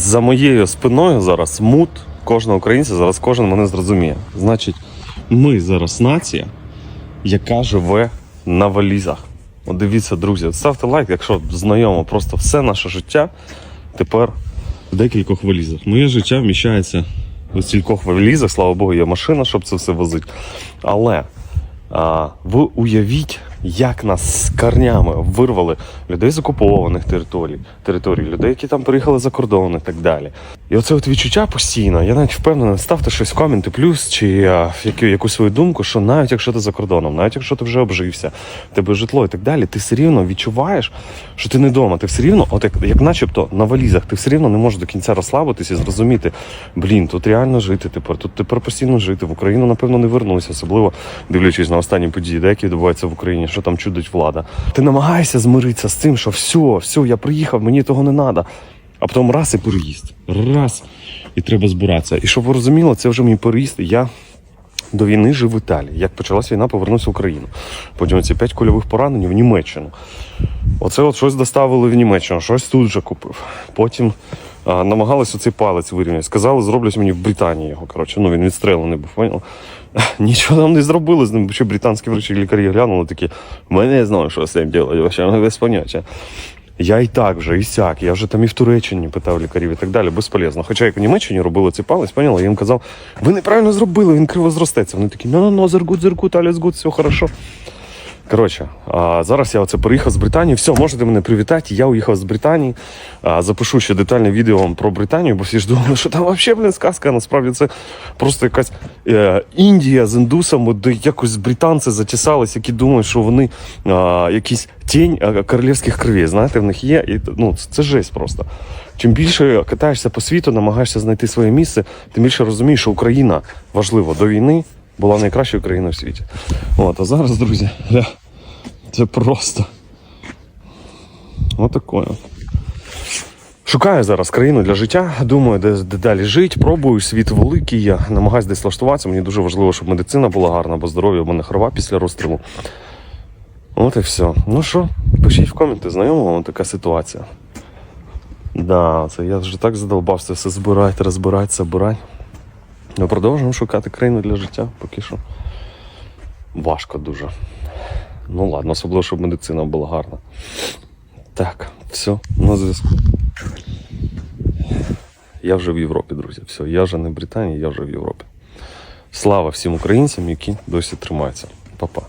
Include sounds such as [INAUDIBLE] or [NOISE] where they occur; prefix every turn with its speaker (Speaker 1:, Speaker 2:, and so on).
Speaker 1: за моєю спиною зараз мут кожного українця, зараз кожен мене зрозуміє. Значить, ми зараз нація, яка живе на валізах. От дивіться, друзі, ставте лайк, якщо знайомо, просто все наше життя тепер в декількох валізах. Моє життя вміщається в стількох валізах, слава Богу, є машина, щоб це все возити. Але а, ви уявіть, як нас з корнями вирвали людей з окупованих територій, територій, людей, які там приїхали за кордон і так далі. І оце от відчуття постійно. Я навіть впевнений, ставте щось в коменти плюс чи а, яку, якусь свою думку, що навіть якщо ти за кордоном, навіть якщо ти вже обжився, тебе житло і так далі, ти все рівно відчуваєш, що ти не вдома. Ти все рівно, от як, як начебто на валізах, ти все рівно не можеш до кінця розслабитися і зрозуміти, блін, тут реально жити тепер, тут тепер постійно жити. В Україну, напевно, не вернуся, особливо дивлячись на останні події, де які відбуваються в Україні, що там чудить влада. Ти намагаєшся змиритися з тим, що все, все, я приїхав, мені того не треба. А потім раз і переїзд. Раз. І треба збиратися. І щоб ви розуміли, це вже мій переїзд. Я до війни жив в Італії. Як почалась війна, повернувся в Україну. Потім ці п'ять кульових поранень в Німеччину. Оце от щось доставили в Німеччину, щось тут же купив. Потім намагалися цей палець вирівняти. Сказали, зроблять мені в Британії його. Коротше, ну він відстрелений був, поняв? [LAUGHS] Нічого там не зробили з ним, що британські врачі лікарі глянули такі, ми не знаємо, що з цим робити, ми без поняття. Я і так вже, і сяк, я вже там і в Туреччині питав лікарів і так далі, безполезно. Хоча як в Німеччині робили цей палець, поняла, я їм казав, ви неправильно зробили, він криво зростеться. Вони такі, ну, ну, ну, зергут, зергут, good, все хорошо. Коротше, зараз я оце переїхав з Британії. Все, можете мене привітати. Я уїхав з Британії. Запишу ще детальне відео вам про Британію, бо всі ж думали, що там взагалі, блін, сказка. Насправді це просто якась е, Індія з індусами, де якось британці затісались, які думають, що вони якісь тінь королівських кровей. Знаєте, в них є. І, ну, це, жесть просто. Чим більше катаєшся по світу, намагаєшся знайти своє місце, тим більше розумієш, що Україна важливо до війни була найкращою країною в світі. От, а зараз, друзі, це просто. Отакое. Шукаю зараз країну для життя. Думаю, де, де далі жити. Пробую світ великий. Я намагаюся десь влаштуватися. Мені дуже важливо, щоб медицина була гарна, бо здоров'я в мене хрова після розстрілу. От і все. Ну що, пишіть в коменти, знайома вам така ситуація. Да, це я вже так задовбався все збирати, розбирати, забирати. Ми продовжуємо шукати країну для життя поки що. Важко дуже. Ну ладно, особливо, щоб медицина була гарна. Так, все, на зв'язку. Я вже в Європі, друзі. Все, я вже не в Британії, я вже в Європі. Слава всім українцям, які досі тримаються. Па-па.